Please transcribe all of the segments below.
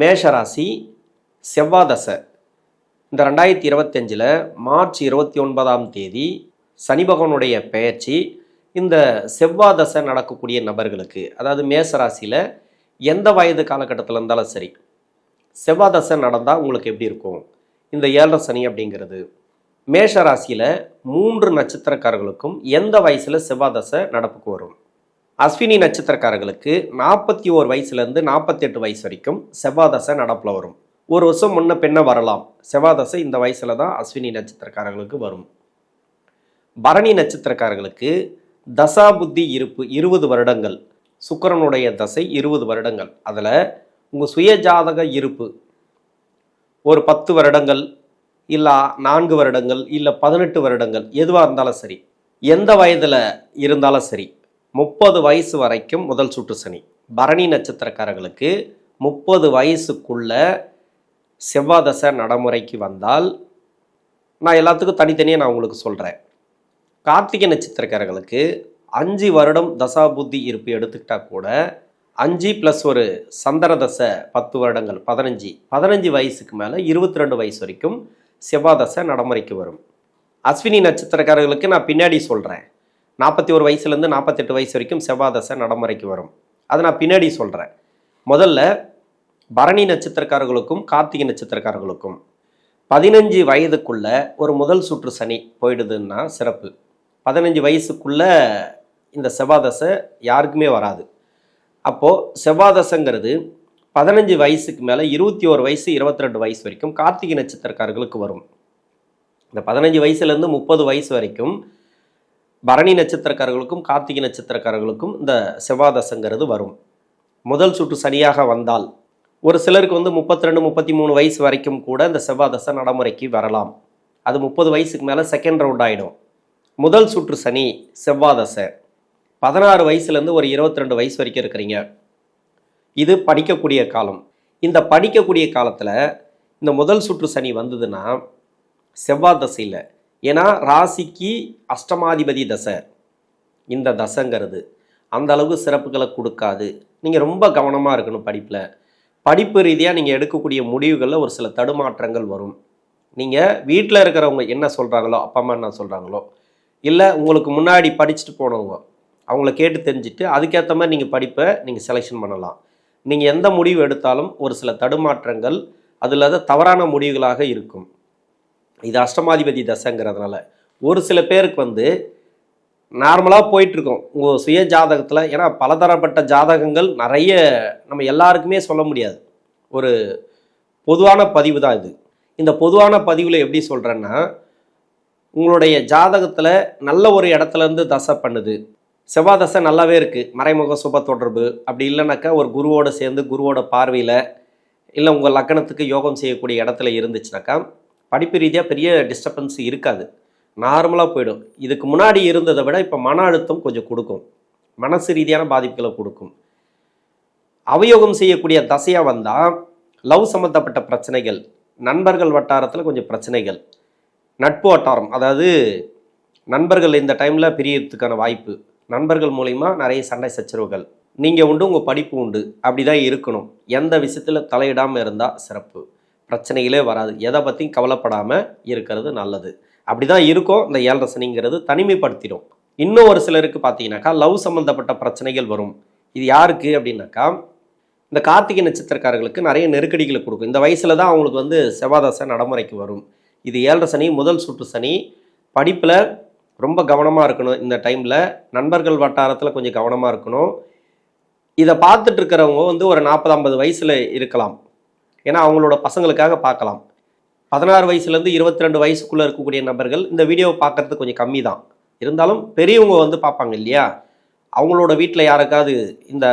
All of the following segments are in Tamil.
மேஷராசி செவ்வாதசை. இந்த ரெண்டாயிரத்தி இருபத்தஞ்சில் மார்ச் இருபத்தி ஒன்பதாம் தேதி சனி பகவானுடைய பெயர்ச்சி இந்த செவ்வாதசை நடக்கக்கூடிய நபர்களுக்கு அதாவது மேஷராசியில் எந்த வயது காலகட்டத்தில் இருந்தாலும் சரி செவ்வாதசை நடந்தால் உங்களுக்கு எப்படி இருக்கும்? இந்த ஏழரை சனி அப்படிங்கிறது. மேஷ ராசியில் மூன்று நட்சத்திரக்காரர்களுக்கும் எந்த வயசில் செவ்வாதசை நடப்புக்கு வரும்? அஸ்வினி நட்சத்திரக்காரர்களுக்கு நாற்பத்தி ஓர் வயசுலேருந்து நாற்பத்தெட்டு வயசு வரைக்கும் செவ்வாதசை நடப்பில் வரும். ஒரு வருஷம் முன்ன பெண்ணை வரலாம். செவ்வாதசை இந்த வயசில் தான் அஸ்வினி நட்சத்திரக்காரர்களுக்கு வரும். பரணி நட்சத்திரக்காரர்களுக்கு தசா புத்தி இருப்பு இருபது வருடங்கள். சுக்கரனுடைய தசை இருபது வருடங்கள். அதில் உங்கள் சுய ஜாதக இருப்பு ஒரு பத்து வருடங்கள் இல்லை நான்கு வருடங்கள் இல்லை பதினெட்டு வருடங்கள் எதுவாக இருந்தாலும் சரி. எந்த வயதில் இருந்தாலும் சரி. முப்பது வயசு வரைக்கும் முதல் சுற்று சனி. பரணி நட்சத்திரக்காரர்களுக்கு முப்பது வயசுக்குள்ள செவ்வாதசை நடைமுறைக்கு வந்தால் நான் எல்லாத்துக்கும் தனித்தனியாக நான் உங்களுக்கு சொல்கிறேன் கார்த்திகை நட்சத்திரக்காரர்களுக்கு அஞ்சு வருடம் தசாபுத்தி இருப்பு எடுத்துக்கிட்டா கூட அஞ்சு ப்ளஸ் ஒரு சந்திர தசை பத்து வருடங்கள் பதினஞ்சு பதினஞ்சு வயசுக்கு மேலே இருபத்தி ரெண்டு வயசு வரைக்கும் செவ்வாதசை நடைமுறைக்கு வரும். அஸ்வினி நட்சத்திரக்காரர்களுக்கு நான் பின்னாடி சொல்கிறேன் நாற்பத்தி ஒரு வயசுலேருந்து நாற்பத்தெட்டு வயசு வரைக்கும் செவ்வாதசை நடைமுறைக்கு வரும். அதை நான் பின்னாடி சொல்கிறேன் முதல்ல பரணி நட்சத்திரக்காரர்களுக்கும் கார்த்திகை நட்சத்திரக்காரர்களுக்கும் பதினஞ்சு வயதுக்குள்ள ஒரு முதல் சுற்று சனி போயிடுதுன்னா சிறப்பு. பதினஞ்சு வயசுக்குள்ள இந்த செவ்வாதசை யாருக்குமே வராது. அப்போது செவ்வாதசைங்கிறது பதினஞ்சு வயசுக்கு மேலே இருபத்தி ஒரு வயசு இருபத்தி ரெண்டு வயசு வரைக்கும் கார்த்திகை நட்சத்திரக்காரர்களுக்கு வரும். இந்த பதினஞ்சு வயசுலேருந்து முப்பது வயசு வரைக்கும் பரணி நட்சத்திரக்காரர்களுக்கும் கார்த்திகை நட்சத்திரக்காரர்களுக்கும் இந்த செவ்வாதசங்கிறது வரும். முதல் சுற்று சனியாக வந்தால் ஒரு சிலருக்கு வந்து முப்பத்தி ரெண்டு முப்பத்தி மூணு வயசு வரைக்கும் கூட இந்த செவ்வாதசை நடைமுறைக்கு வரலாம். அது முப்பது வயசுக்கு மேலே செகண்ட் ரவுண்ட் ஆகிடும் முதல் சுற்று சனி செவ்வாதசை. பதினாறு வயசுலேருந்து ஒரு இருபத்தி ரெண்டு வயசு வரைக்கும் இருக்கிறீங்க. இது படிக்கக்கூடிய காலம். இந்த படிக்கக்கூடிய காலத்தில் இந்த முதல் சுற்று சனி வந்ததுன்னா செவ்வாய் தசையில் ஏன்னா ராசிக்கு அஷ்டமாதிபதி தசை. இந்த தசைங்கிறது அந்த அளவுக்கு சிறப்புகளை கொடுக்காது. நீங்கள் ரொம்ப கவனமாக இருக்கணும் படிப்பில். படிப்பு ரீதியாக நீங்கள் எடுக்கக்கூடிய முடிவுகளில் ஒரு சில தடுமாற்றங்கள் வரும். நீங்கள் வீட்டில் இருக்கிறவங்க என்ன சொல்கிறாங்களோ அப்பா அம்மா என்ன சொல்கிறாங்களோ இல்லை உங்களுக்கு முன்னாடி படிச்சுட்டு போனவங்க அவங்கள கேட்டு தெரிஞ்சுட்டு அதுக்கேற்ற மாதிரி நீங்கள் படிப்பை நீங்கள் செலெக்ஷன் பண்ணலாம். நீங்கள் எந்த முடிவு எடுத்தாலும் ஒரு சில தடுமாற்றங்கள் அதில் தவறான முடிவுகளாக இருக்கும். இது அஷ்டமாதிபதி தசைங்கிறதுனால ஒரு சில பேருக்கு வந்து நார்மலாக போயிட்டுருக்கோம். உங்கள் சுய ஜாதகத்தில் ஏன்னா பலதரப்பட்ட ஜாதகங்கள் நிறைய நம்ம எல்லாருக்குமே சொல்ல முடியாது. ஒரு பொதுவான பதிவு தான் இது. இந்த பொதுவான பதிவில் எப்படி சொல்கிறேன்னா உங்களுடைய ஜாதகத்தில் நல்ல ஒரு இடத்துல இருந்து தசை பண்ணுது. செவ்வாய் தசை நல்லாவே இருக்குது மறைமுக சுப தொடர்பு அப்படி இல்லைனாக்கா ஒரு குருவோடு சேர்ந்து குருவோட பார்வையில் இல்லை உங்கள் லக்கணத்துக்கு யோகம் செய்யக்கூடிய இடத்துல இருந்துச்சுனாக்கா படிப்பு ரீதியாக பெரிய டிஸ்டர்பன்ஸ் இருக்காது. நார்மலாக போயிடும். இதுக்கு முன்னாடி இருந்ததை விட இப்போ மன அழுத்தம் கொஞ்சம் கொடுக்கும். மனசு ரீதியான பாதிப்புகளை கொடுக்கும். அவயோகம் செய்யக்கூடிய தசையாக வந்தால் லவ் சம்மந்தப்பட்ட பிரச்சனைகள் நண்பர்கள் வட்டாரத்தில் கொஞ்சம் பிரச்சனைகள் நட்பு வட்டாரம் அதாவது நண்பர்கள் இந்த டைமில் பிரியறதுக்கான வாய்ப்பு நண்பர்கள் மூலிமா நிறைய சண்டை சச்சரவுகள் நீங்கள் உண்டு உங்கள் படிப்பு உண்டு அப்படி தான் இருக்கணும். எந்த விஷயத்தில் தலையிடாமல் இருந்தால் சிறப்பு. பிரச்சனைகளே வராது. எதை பற்றியும் கவலைப்படாமல் இருக்கிறது நல்லது. அப்படி தான் இருக்கும் இந்த ஏழரை சனிங்கிறது தனிமைப்படுத்திடும். இன்னும் ஒரு சிலருக்கு பார்த்தீங்கன்னாக்கா லவ் சம்மந்தப்பட்ட பிரச்சனைகள் வரும். இது யாருக்கு அப்படின்னாக்கா இந்த கார்த்திகை நட்சத்திரக்காரர்களுக்கு நிறைய நெருக்கடிகளை கொடுக்கும். இந்த வயசில் தான் அவங்களுக்கு வந்து செவ்வாதாசை நடைமுறைக்கு வரும். இது ஏழரை சனி முதல் சுற்று சனி. படிப்பில் ரொம்ப கவனமாக இருக்கணும் இந்த டைமில். நண்பர்கள் வட்டாரத்தில் கொஞ்சம் கவனமாக இருக்கணும். இதை பார்த்துட்டு இருக்கிறவங்க வந்து ஒரு நாற்பது ஐம்பது வயசில் இருக்கலாம். ஏன்னா அவங்களோட பசங்களுக்காக பார்க்கலாம். பதினாறு வயசுலேருந்து இருபத்தி ரெண்டு வயசுக்குள்ளே இருக்கக்கூடிய நபர்கள் இந்த வீடியோவை பார்க்குறது கொஞ்சம் கம்மி தான் இருந்தாலும் பெரியவங்க வந்து பார்ப்பாங்க இல்லையா? அவங்களோட வீட்டில் யாருக்காவது இந்த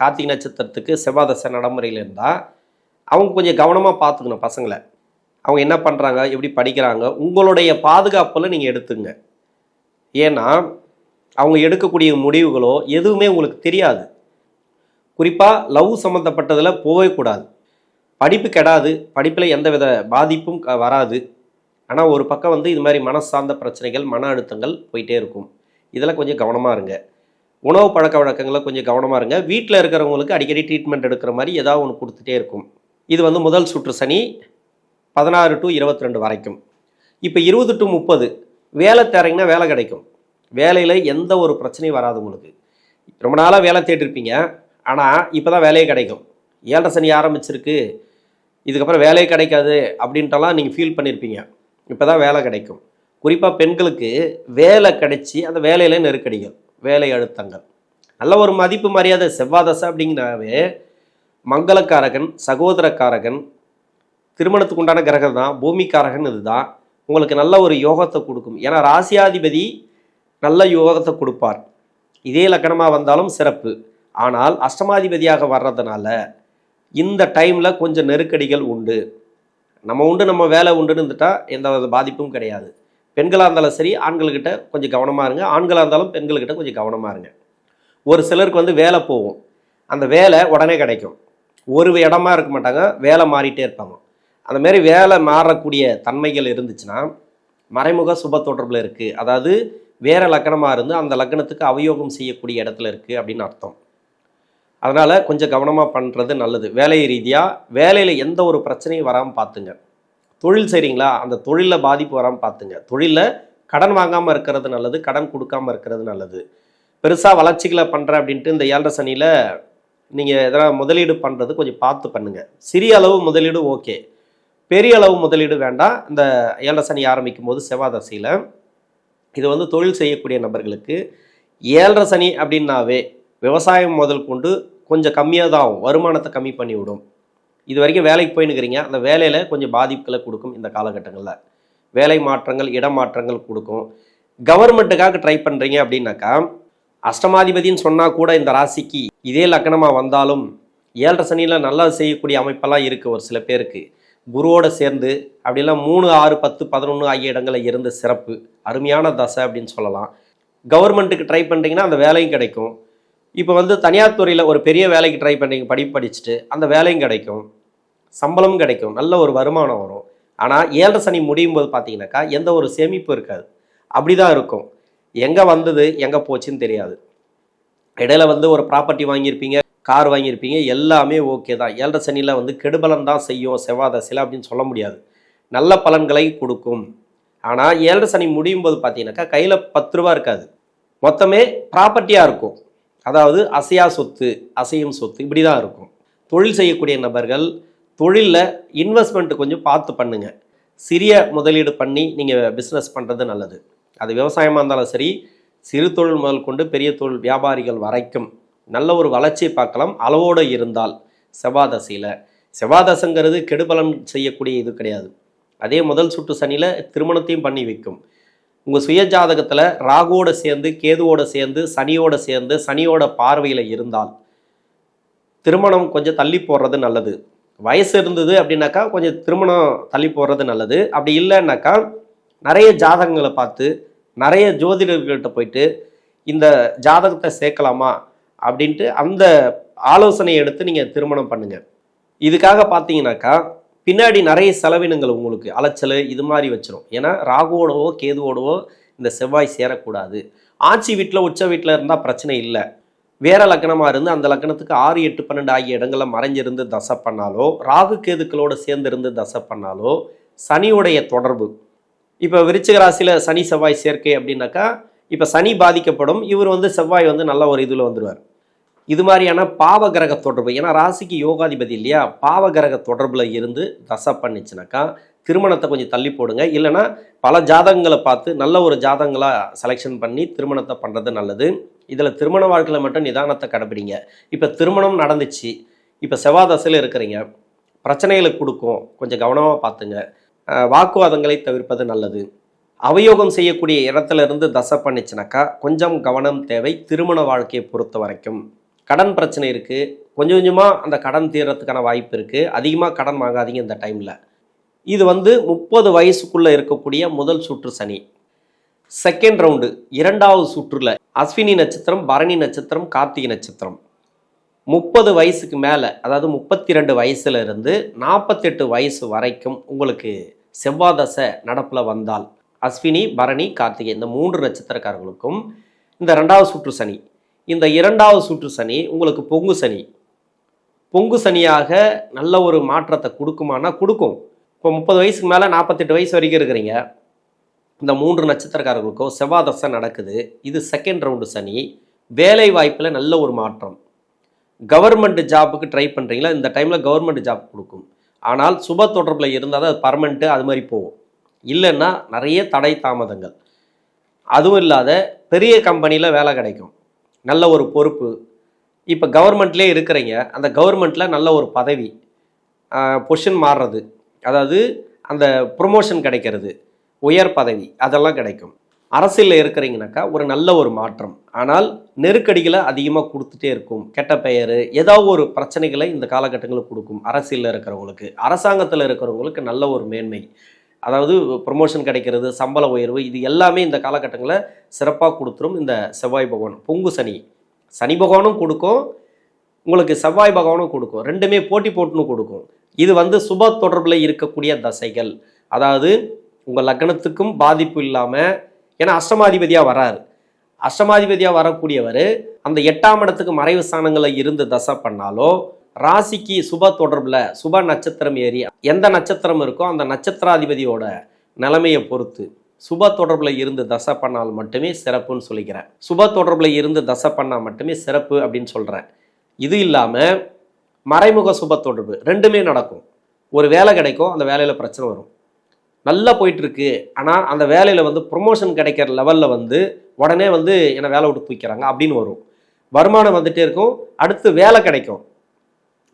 கார்த்திகை நட்சத்திரத்துக்கு செவ்வாதசை நடைமுறையில் இருந்தால் அவங்க கொஞ்சம் கவனமாக பார்த்துக்கணும் பசங்களை. அவங்க என்ன பண்ணுறாங்க எப்படி படிக்கிறாங்க உங்களுடைய பாதுகாப்பில் நீங்கள் எடுத்துங்க. ஏன்னா அவங்க எடுக்கக்கூடிய முடிவுகளோ எதுவுமே உங்களுக்கு தெரியாது. குறிப்பாக லவ் சம்மந்தப்பட்டதில் போகவே கூடாது. படிப்பு கெடாது படிப்பில் எந்த வித பாதிப்பும் க- வராது. ஆனால் ஒரு பக்கம் வந்து இது மாதிரி மன சார்ந்த பிரச்சனைகள் மன அழுத்தங்கள் போயிட்டே இருக்கும். இதில் கொஞ்சம் கவனமாக இருங்க. உணவு பழக்க வழக்கங்களை கொஞ்சம் கவனமாக இருங்க. வீட்டில் இருக்கிறவங்களுக்கு அடிக்கடி ட்ரீட்மெண்ட் எடுக்கிற மாதிரி ஏதாவது ஒன்று கொடுத்துட்டே இருக்கும். இது வந்து முதல் சுற்று சனி பதினாறு டு இருபத்தி ரெண்டு வரைக்கும். இப்போ இருபது டு முப்பது வேலை தேறீங்கன்னா வேலை கிடைக்கும். வேலையில் எந்த ஒரு பிரச்சனையும் வராது உங்களுக்கு. ரொம்ப நாளாக வேலை தேடிருப்பீங்க. ஆனால் இப்போ தான் வேலையே கிடைக்கும். ஏழரை சனி ஆரம்பிச்சிருக்கு. இதுக்கப்புறம் வேலையே கிடைக்காது அப்படின்ட்டெல்லாம் நீங்கள் ஃபீல் பண்ணியிருப்பீங்க இப்போ தான் வேலை கிடைக்கும். குறிப்பாக பெண்களுக்கு வேலை கிடைச்சி அந்த வேலையில் நெருக்கடிகள் வேலை அழுத்தங்கள். நல்ல ஒரு மதிப்பு மரியாதை செவ்வாதசை அப்படிங்கிறாவே மங்களக்காரகன் சகோதரக்காரகன் திருமணத்துக்கு உண்டான கிரகம் தான் பூமிக்காரகன் இதுதான். உங்களுக்கு நல்ல ஒரு யோகத்தை கொடுக்கும். ஏன்னா ராசியாதிபதி நல்ல யோகத்தை கொடுப்பார். இதே லக்கணமாக வந்தாலும் சிறப்பு. ஆனால் அஷ்டமாதிபதியாக வர்றதுனால இந்த டைமில் கொஞ்சம் நெருக்கடிகள் உண்டு. நம்ம உண்டு நம்ம வேலை உண்டுன்னு இருந்துட்டால் எந்த வித பாதிப்பும் கிடையாது. பெண்களாக இருந்தாலும் சரி ஆண்கள்கிட்ட கொஞ்சம் கவனமாக இருங்க. ஆண்களாக இருந்தாலும் பெண்கள்கிட்ட கொஞ்சம் கவனமாக இருங்க. ஒரு சிலருக்கு வந்து வேலை போகும். அந்த வேலை உடனே கிடைக்கும். ஒரு இடமா இருக்க மாட்டாங்க வேலை மாறிட்டே இருப்பாங்க. அந்த மாதிரி வேலை மாறக்கூடிய தன்மைகள் இருந்துச்சுன்னா மறைமுக சுப தொடர்பில் இருக்குது அதாவது வேறு லக்கணமாக இருந்து அந்த லக்கணத்துக்கு அவயோகம் செய்யக்கூடிய இடத்துல இருக்குது அப்படின்னு அர்த்தம். அதனால் கொஞ்சம் கவனமாக பண்ணுறது நல்லது. வேலை ரீதியாக வேலையில் எந்த ஒரு பிரச்சனையும் வராமல் பார்த்துங்க தொழில் செய்கிறீங்களா அந்த தொழிலில் பாதிப்பு வராமல் பார்த்துங்க தொழிலில் கடன் வாங்காமல் இருக்கிறது நல்லது கடன் கொடுக்காம இருக்கிறது நல்லது. பெருசாக வளர்ச்சிகளை பண்ணுறேன் அப்படின்ட்டு இந்த ஏழரை சனியில் நீங்கள் எதனா முதலீடு பண்ணுறது கொஞ்சம் பார்த்து பண்ணுங்கள் சிறிய அளவு முதலீடு ஓகே. பெரிய அளவு முதலீடு வேண்டாம். இந்த ஏழரை சனி ஆரம்பிக்கும் போது செவ்வாதசையில் இது வந்து தொழில் செய்யக்கூடிய நபர்களுக்கு ஏழரை சனி அப்படின்னாவே விவசாயம் முதல் கொண்டு கொஞ்சம் கம்மியாக தான் ஆகும். வருமானத்தை கம்மி பண்ணி விடும். இது வரைக்கும் வேலைக்கு போயின்னுக்கிறீங்க. அந்த வேலையில் கொஞ்சம் பாதிப்புகளை கொடுக்கும் இந்த காலகட்டங்களில். வேலை மாற்றங்கள் இடமாற்றங்கள் கொடுக்கும். கவர்மெண்ட்டுக்காக ட்ரை பண்ணுறீங்க அப்படின்னாக்கா அஷ்டமாதிபதின்னு சொன்னால் கூட இந்த ராசிக்கு இதே லக்கணமாக வந்தாலும் ஏழரை சனியில் நல்லா செய்யக்கூடிய அமைப்பெல்லாம் இருக்குது ஒரு சில பேருக்கு. குருவோட சேர்ந்து அப்படிலாம் மூணு ஆறு பத்து பதினொன்று ஆகிய இடங்களில் இருந்த சிறப்பு. அருமையான தசை அப்படின்னு சொல்லலாம். கவர்மெண்ட்டுக்கு ட்ரை பண்ணுறீங்கன்னா அந்த வேலையும் கிடைக்கும். இப்போ வந்து தனியார் துறையில் ஒரு பெரிய வேலைக்கு ட்ரை பண்ணுறீங்க படி படிச்சுட்டு அந்த வேலையும் கிடைக்கும். சம்பளமும் கிடைக்கும். நல்ல ஒரு வருமானம் வரும். ஆனால் ஏழரை சனி முடியும் போது பார்த்தீங்கன்னாக்கா எந்த ஒரு சேமிப்பும் இருக்காது. அப்படி தான் இருக்கும். எங்கே வந்தது எங்கே போச்சுன்னு தெரியாது. இடையில வந்து ஒரு ப்ராப்பர்ட்டி வாங்கியிருப்பீங்க கார் வாங்கியிருப்பீங்க எல்லாமே ஓகே தான். ஏழரை சனியில் வந்து கெடுபலன் தான் செய்யும் செவ்வாதசையில் அப்படின்னு சொல்ல முடியாது. நல்ல பலன்களை கொடுக்கும். ஆனால் ஏழரை சனி முடியும் போது பார்த்தீங்கன்னாக்கா கையில் பத்து ரூபா இருக்காது. மொத்தமே ப்ராப்பர்ட்டியாக இருக்கும். அதாவது அசையா சொத்து அசையும் சொத்து இப்படி தான் இருக்கும். தொழில் செய்யக்கூடிய நபர்கள் தொழிலில் இன்வெஸ்ட்மெண்ட் கொஞ்சம் பார்த்து பண்ணுங்க. சிறிய முதலீடு பண்ணி நீங்கள் பிஸ்னஸ் பண்ணுறது நல்லது. அது விவசாயமாக இருந்தாலும் சரி சிறு தொழில் முதல் கொண்டு பெரிய தொழில் வியாபாரிகள் வரைக்கும் நல்ல ஒரு வளர்ச்சியை பார்க்கலாம். அளவோடு இருந்தால் செவ்வாதசையில். செவ்வாதசங்கிறது கெடுபலன் செய்யக்கூடிய இது கிடையாது. அதே முதல் சுற்று சனியில் திருமணத்தையும் பண்ணி வைக்கும். உங்கள் சுய ஜாதகத்தில் ராகுவோட சேர்ந்து கேதுவோட சேர்ந்து சனியோட சேர்ந்து சனியோட பார்வையில் இருந்தால் திருமணம் கொஞ்சம் தள்ளி போடுறது நல்லது. வயசு இருந்தது அப்படின்னாக்கா கொஞ்சம் திருமணம் தள்ளி போடுறது நல்லது. அப்படி இல்லைன்னாக்கா நிறைய ஜாதகங்களை பார்த்து நிறைய ஜோதிடர்கள்ட்ட போயிட்டு இந்த ஜாதகத்தை சேர்க்கலாமா அப்படின்ட்டு அந்த ஆலோசனையை எடுத்து நீங்கள் திருமணம் பண்ணுங்கள் இதுக்காக பார்த்தீங்கன்னாக்கா பின்னாடி நிறைய செலவினங்கள் உங்களுக்கு அலைச்சல் இது மாதிரி வச்சிரும். ஏன்னா ராகுவோடவோ கேதுவோடவோ இந்த செவ்வாய் சேரக்கூடாது. ஆட்சி வீட்டில் உச்ச வீட்டில் இருந்தால் பிரச்சனை இல்லை. வேற லக்கணமாக இருந்து அந்த லக்கணத்துக்கு ஆறு எட்டு பன்னெண்டு ஆகிய இடங்களில் மறைஞ்சிருந்து தசை பண்ணாலோ ராகு கேதுக்களோட சேர்ந்திருந்து தசை பண்ணாலோ சனியுடைய தொடர்பு. இப்போ விருச்சிக ராசியில் சனி செவ்வாய் சேர்க்கை அப்படின்னாக்கா இப்போ சனி பாதிக்கப்படும். இவர் வந்து செவ்வாய் வந்து நல்ல ஒரு இதில் வந்துடுவார் இது மாதிரியான பாவ கிரக தொடர்பு. ஏன்னா ராசிக்கு யோகாதிபதி இல்லையா? பாவ கிரக தொடர்பில் இருந்து தசை பண்ணிச்சுனாக்கா திருமணத்தை கொஞ்சம் தள்ளி போடுங்க. இல்லைன்னா பல ஜாதகங்களை பார்த்து நல்ல ஒரு ஜாதகங்களாக செலெக்ஷன் பண்ணி திருமணத்தை பண்ணுறது நல்லது. இதில் திருமண வாழ்க்கையில் மட்டும் நிதானத்தை கடைபிடிங்க இப்போ திருமணம் நடந்துச்சு. இப்போ செவ்வாதசையில் இருக்கிறீங்க. பிரச்சனைகளை கொடுக்கும். கொஞ்சம் கவனமாக பார்த்துங்க. வாக்குவாதங்களை தவிர்ப்பது நல்லது. அவயோகம் செய்யக்கூடிய இடத்துல இருந்து தசை பண்ணிச்சுனாக்கா கொஞ்சம் கவனம் தேவை திருமண வாழ்க்கையை பொறுத்த வரைக்கும். கடன் பிரச்சனை இருக்குது கொஞ்சம் கொஞ்சமாக அந்த கடன் தீர்றதுக்கான வாய்ப்பு இருக்குது அதிகமாக கடன் வாங்காதீங்க இந்த டைமில். இது வந்து முப்பது வயசுக்குள்ளே இருக்கக்கூடிய முதல் சுற்று சனி. செகண்ட் ரவுண்டு இரண்டாவது சுற்றுல அஸ்வினி நட்சத்திரம் பரணி நட்சத்திரம் கார்த்திகை நட்சத்திரம். முப்பது வயசுக்கு மேலே அதாவது முப்பத்தி ரெண்டு வயசுல இருந்து நாற்பத்தெட்டு வயசு வரைக்கும் உங்களுக்கு செவ்வாதசை நடப்பில் வந்தால் அஸ்வினி பரணி கார்த்திகை இந்த மூன்று நட்சத்திரக்காரர்களுக்கும் இந்த ரெண்டாவது சுற்று சனி. இந்த இரண்டாவது சுற்று சனி உங்களுக்கு பொங்கு சனி. பொங்கு சனியாக நல்ல ஒரு மாற்றத்தை கொடுக்குமானா கொடுக்கும். இப்போ முப்பது வயசுக்கு மேலே நாற்பத்தெட்டு வயசு வரைக்கும் இருக்கிறீங்க. இந்த மூன்று நட்சத்திரக்காரர்களுக்கும் செவ்வாய் தசை நடக்குது. இது செகண்ட் ரவுண்டு சனி. வேலை வாய்ப்பில் நல்ல ஒரு மாற்றம். கவர்மெண்ட் ஜாபுக்கு ட்ரை பண்ணுறீங்களா இந்த டைமில் கவர்மெண்ட் ஜாப் கொடுக்கும். ஆனால் சுப தொடர்பில் இருந்தால் தான் அது பர்மனெண்ட்டு அது மாதிரி போகும். இல்லைன்னா நிறைய தடை தாமதங்கள். அதுவும் இல்லாத பெரிய கம்பெனியில் வேலை கிடைக்கும். நல்ல ஒரு பொறுப்பு. இப்போ கவர்மெண்ட்லேயே இருக்கிறீங்க. அந்த கவர்மெண்ட்டில் நல்ல ஒரு பதவி பொஷன் மாறுறது. அதாவது அந்த ப்ரொமோஷன் கிடைக்கிறது. உயர் பதவி அதெல்லாம் கிடைக்கும். அரசியலில் இருக்கிறீங்கனாக்கா ஒரு நல்ல ஒரு மாற்றம். ஆனால் நெருக்கடிகளை அதிகமாக கொடுத்துட்டே இருக்கும். கெட்ட பெயர் ஏதாவது ஒரு பிரச்சனைகளை இந்த காலகட்டங்களில் கொடுக்கும். அரசியலில் இருக்கிறவங்களுக்கு அரசாங்கத்தில் இருக்கிறவங்களுக்கு நல்ல ஒரு மேன்மை. அதாவது ப்ரொமோஷன் கிடைக்கிறது சம்பள உயர்வு இது எல்லாமே இந்த காலகட்டங்களில் சிறப்பாக கொடுத்துரும் இந்த செவ்வாய் பகவான். பொங்கு சனி. சனி பகவானும் கொடுக்கும். உங்களுக்கு செவ்வாய் பகவானும் கொடுக்கும். ரெண்டுமே போட்டி போட்டுன்னு கொடுக்கும். இது வந்து சுப தொடர்பில் இருக்கக்கூடிய தசைகள். அதாவது உங்கள் லக்னத்துக்கும் பாதிப்பு இல்லாமல் ஏன்னா அஷ்டமாதிபதியாக வராரு. அஷ்டமாதிபதியாக வரக்கூடியவர் அந்த எட்டாம் இடத்துக்கு மறைவு ஸ்தானங்களில் இருந்து தசை பண்ணாலோ ராசிக்கு சுப தொடர்பில் சுப நட்சத்திரம் ஏறி எந்த நட்சத்திரம் இருக்கோ அந்த நட்சத்திராதிபதியோட நிலைமையை பொறுத்து சுப தொடர்பில் இருந்து தசை பண்ணால் மட்டுமே சிறப்புன்னு சொல்லிக்கிறேன். சுப தொடர்பில் இருந்து தசை பண்ணால் மட்டுமே சிறப்பு அப்படின்னு சொல்கிறேன் இது இல்லாமல் மறைமுக சுப தொடர்பு ரெண்டுமே நடக்கும். ஒரு வேலை கிடைக்கும் அந்த வேலையில் பிரச்சனை வரும். நல்லா போயிட்டுருக்கு ஆனால் அந்த வேலையில் வந்து ப்ரொமோஷன் கிடைக்கிற லெவலில் வந்து உடனே வந்து என்னை வேலை விட்டு தூக்கிறாங்க அப்படின்னு வரும். வருமானம் வந்துட்டே இருக்கும் அடுத்து வேலை கிடைக்கும்.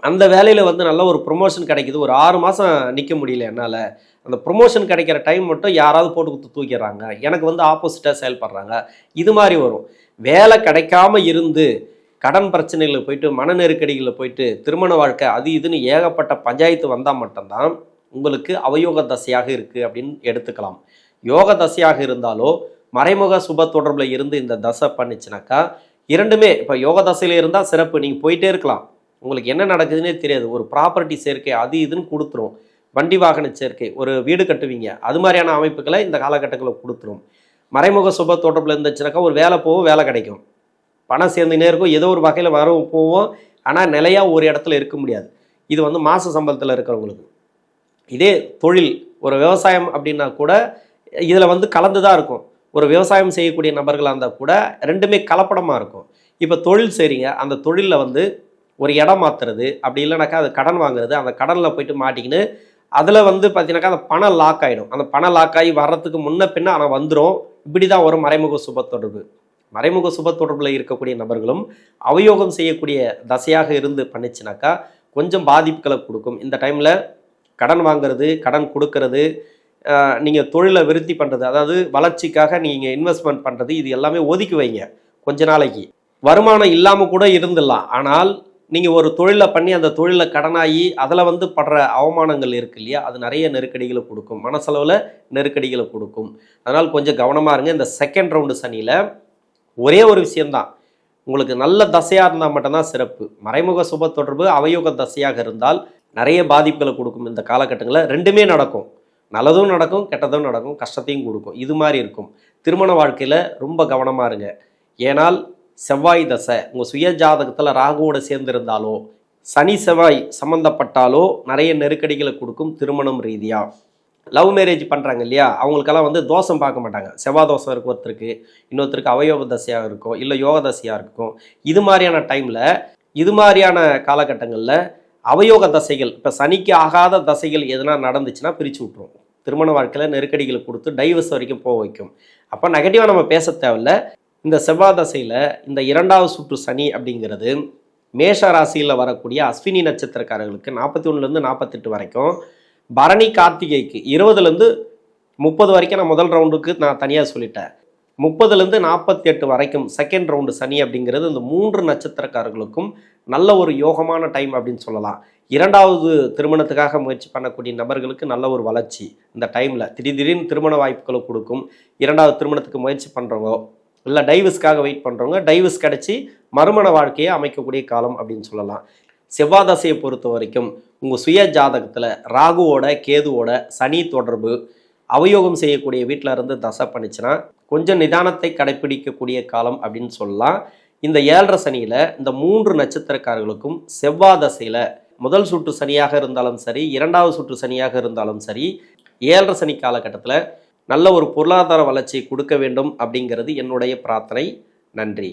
அந்த வேலையில் வந்து நல்ல ஒரு ப்ரொமோஷன் கிடைக்குது. ஒரு ஆறு மாதம் நிற்க முடியல என்னால். அந்த ப்ரொமோஷன் கிடைக்கிற டைம் மட்டும் யாராவது போட்டு கொடுத்து தூக்கிடுறாங்க. எனக்கு வந்து ஆப்போசிட்டாக செயல்படுறாங்க. இது மாதிரி வரும். வேலை கிடைக்காம இருந்து கடன் பிரச்சனைகளில் போயிட்டு மன நெருக்கடிகளில் போயிட்டு திருமண வாழ்க்கை அது இதுன்னு ஏகப்பட்ட பஞ்சாயத்து வந்தால் மட்டும்தான் உங்களுக்கு அவயோக தசையாக இருக்குது அப்படின்னு எடுத்துக்கலாம். யோக தசையாக இருந்தாலோ மறைமுக சுப தொடர்பில் இருந்து இந்த தசை பண்ணிச்சுனாக்கா இரண்டுமே இப்போ யோக தசையில் இருந்தால் சிறப்பு. நீங்கள் போயிட்டே இருக்கலாம். உங்களுக்கு என்ன நடக்குதுன்னே தெரியாது. ஒரு ப்ராப்பர்ட்டி சேர்க்கை அது இதுன்னு கொடுத்துரும். வண்டி வாகன சேர்க்கை ஒரு வீடு கட்டுவீங்க. அது மாதிரியான அமைப்புகளை இந்த காலகட்டங்களில் கொடுத்துரும். மறைமுக சுப தொடர்பில் இருந்துச்சுனாக்கா ஒரு வேலை போகும் வேலை கிடைக்கும். பணம் சேர்ந்துனே இருக்கும். ஏதோ ஒரு வகையில் வரவும் போவோம் ஆனால் நிலையாக ஒரு இடத்துல இருக்க முடியாது. இது வந்து மாத சம்பளத்தில் இருக்கிறவங்களுக்கு. இதே தொழில் ஒரு விவசாயம் அப்படின்னா கூட இதில் வந்து கலந்து தான் இருக்கும். ஒரு விவசாயம் செய்யக்கூடிய நபர்களாக இருந்தால் கூட ரெண்டுமே கலப்படமாக இருக்கும். இப்போ தொழில் செய்கிறீங்க அந்த தொழிலில் வந்து ஒரு இடம் மாற்றுறது அப்படி இல்லைனாக்கா அது கடன் வாங்குறது அந்த கடனில் போயிட்டு மாட்டிக்கின்னு அதில் வந்து பார்த்தீங்கன்னாக்கா அந்த பணம் லாக் ஆகிடும் அந்த பணம் லாக் ஆகி வர்றதுக்கு முன்ன பின்ன ஆனால் வந்துடும் இப்படி தான் ஒரு மறைமுக சுப தொடர்பு. மறைமுக சுப தொடர்பில் இருக்கக்கூடிய நபர்களும் அவயோகம் செய்யக்கூடிய தசையாக இருந்து பண்ணிச்சுனாக்கா கொஞ்சம் பாதிப்புகளை கொடுக்கும். இந்த டைமில் கடன் வாங்குறது கடன் கொடுக்கறது நீங்கள் தொழிலை விருத்தி பண்ணுறது அதாவது வளர்ச்சிக்காக நீங்கள் இன்வெஸ்ட்மெண்ட் பண்ணுறது இது எல்லாமே ஒதுக்கி வைங்க. கொஞ்ச நாளைக்கு. வருமானம் இல்லாமல் கூட இருந்துடலாம். ஆனால் நீங்கள் ஒரு தொழிலை பண்ணி அந்த தொழிலில் கடனாகி அதில் வந்து படுற அவமானங்கள் இருக்கு இல்லையா? அது நிறைய நெருக்கடிகளை கொடுக்கும். மனசளவில் நெருக்கடிகளை கொடுக்கும். அதனால் கொஞ்சம் கவனமாக இருங்க. இந்த செகண்ட் ரவுண்டு சனியில் ஒரே ஒரு விஷயந்தான் உங்களுக்கு நல்ல தசையாக இருந்தால் மட்டும்தான் சிறப்பு. மறைமுக சுப தொடர்பு அவயோக தசையாக இருந்தால் நிறைய பாதிப்புகளை கொடுக்கும். இந்த காலகட்டங்களில் ரெண்டுமே நடக்கும். நல்லதும் நடக்கும் கெட்டதும் நடக்கும் கஷ்டத்தையும் கொடுக்கும். இது மாதிரி இருக்கும். திருமண வாழ்க்கையில் ரொம்ப கவனமாக இருங்க. ஏனால் செவ்வாய் தசை உங்கள் சுய ஜாதகத்தில் ராகுவோட சேர்ந்திருந்தாலோ சனி செவ்வாய் சம்மந்தப்பட்டாலோ நிறைய நெருக்கடிகளை கொடுக்கும் திருமணம் ரீதியாக லவ் மேரேஜ் பண்ணுறாங்க இல்லையா? அவங்களுக்கெல்லாம் வந்து தோஷம் பார்க்க மாட்டாங்க. செவ்வாய் தோஷம் இருக்கும் ஒருத்தருக்கு இன்னொருத்தருக்கு அவயோக தசையாக இருக்கும் இல்லை யோக தசையாக இருக்கும் இது மாதிரியான டைமில் இது மாதிரியான காலகட்டங்களில் அவயோக தசைகள் இப்போ சனிக்கு ஆகாத தசைகள் எதனா நடந்துச்சுன்னா பிரித்து விட்ருவோம் திருமண வாழ்க்கையில் நெருக்கடிகளை கொடுத்து டைவர்ஸ் வரைக்கும் போக வைக்கும். அப்போ நெகட்டிவாக நம்ம பேச தேவையில்ல. இந்த செவ்வாய் தசையில் இந்த இரண்டாவது சுற்று சனி அப்படிங்கிறது மேஷ ராசியில் வரக்கூடிய அஸ்வினி நட்சத்திரக்காரர்களுக்கு நாற்பத்தி ஒன்றுலேருந்து நாற்பத்தெட்டு வரைக்கும். பரணி கார்த்திகைக்கு இருபதுலேருந்து முப்பது வரைக்கும் நான் முதல் ரவுண்டுக்கு நான் தனியாக சொல்லிட்டேன். முப்பதுலேருந்து நாற்பத்தி எட்டு வரைக்கும் செகண்ட் ரவுண்டு சனி அப்படிங்கிறது இந்த மூன்று நட்சத்திரக்காரர்களுக்கும் நல்ல ஒரு யோகமான டைம் அப்படின்னு சொல்லலாம். இரண்டாவது திருமணத்துக்காக முயற்சி பண்ணக்கூடிய நபர்களுக்கு நல்ல ஒரு வளர்ச்சி இந்த டைமில் திடீர் திடீர்னு திருமண வாய்ப்புகளை கொடுக்கும். இரண்டாவது திருமணத்துக்கு முயற்சி பண்ணுறவங்க இல்லை டைவர்ஸ்க்காக வெயிட் பண்ணுறவங்க டைவர்ஸ் கிடச்சி மறுமண வாழ்க்கையை அமைக்கக்கூடிய காலம் அப்படின்னு சொல்லலாம். செவ்வாதசையை பொறுத்த வரைக்கும் உங்கள் சுய ஜாதகத்தில் ராகுவோட கேதுவோட சனி தொடர்பு அவயோகம் செய்யக்கூடிய வீட்டில் இருந்து தசை பண்ணிச்சுன்னா கொஞ்சம் நிதானத்தை கடைப்பிடிக்கக்கூடிய காலம் அப்படின்னு சொல்லலாம். இந்த ஏழரை சனியில் இந்த மூன்று நட்சத்திரக்காரர்களுக்கும் செவ்வாதசையில் முதல் சுற்று சனியாக இருந்தாலும் சரி இரண்டாவது சுற்று சனியாக இருந்தாலும் சரி ஏழரை சனி காலகட்டத்தில் நல்ல ஒரு பொருளாதார வளர்ச்சியை கொடுக்க வேண்டும் அப்படிங்கிறது என்னுடைய பிரார்த்தனை. நன்றி.